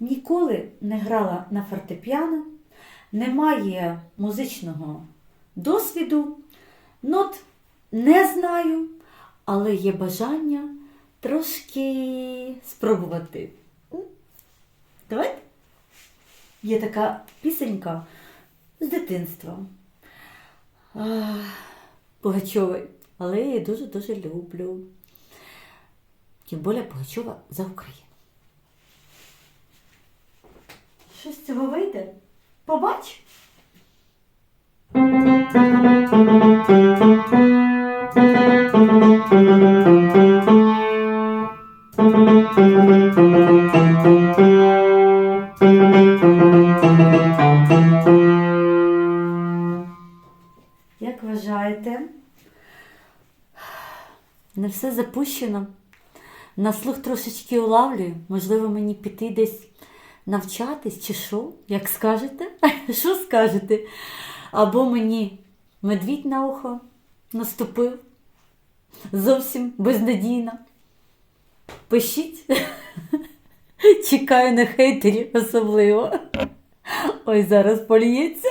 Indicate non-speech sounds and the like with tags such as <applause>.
ніколи не грала на фортепіано, не має музичного досвіду, нот не знаю, але є бажання трошки спробувати. Давайте. Є така пісенька з дитинства. А, Пугачової, але я її дуже-дуже люблю. Тим більше Пугачова за Україну. Що з цього вийде? Побач! Як вважаєте? Не все запущено. На слух трошечки улавлюю. Можливо, мені піти десь навчатись чи що? Як скажете? <laughs> Що скажете? Або мені медвідь на ухо наступив. Зовсім безнадійно. Пишіть. <laughs> Чекаю на хейтері особливо. Ой, зараз поліється.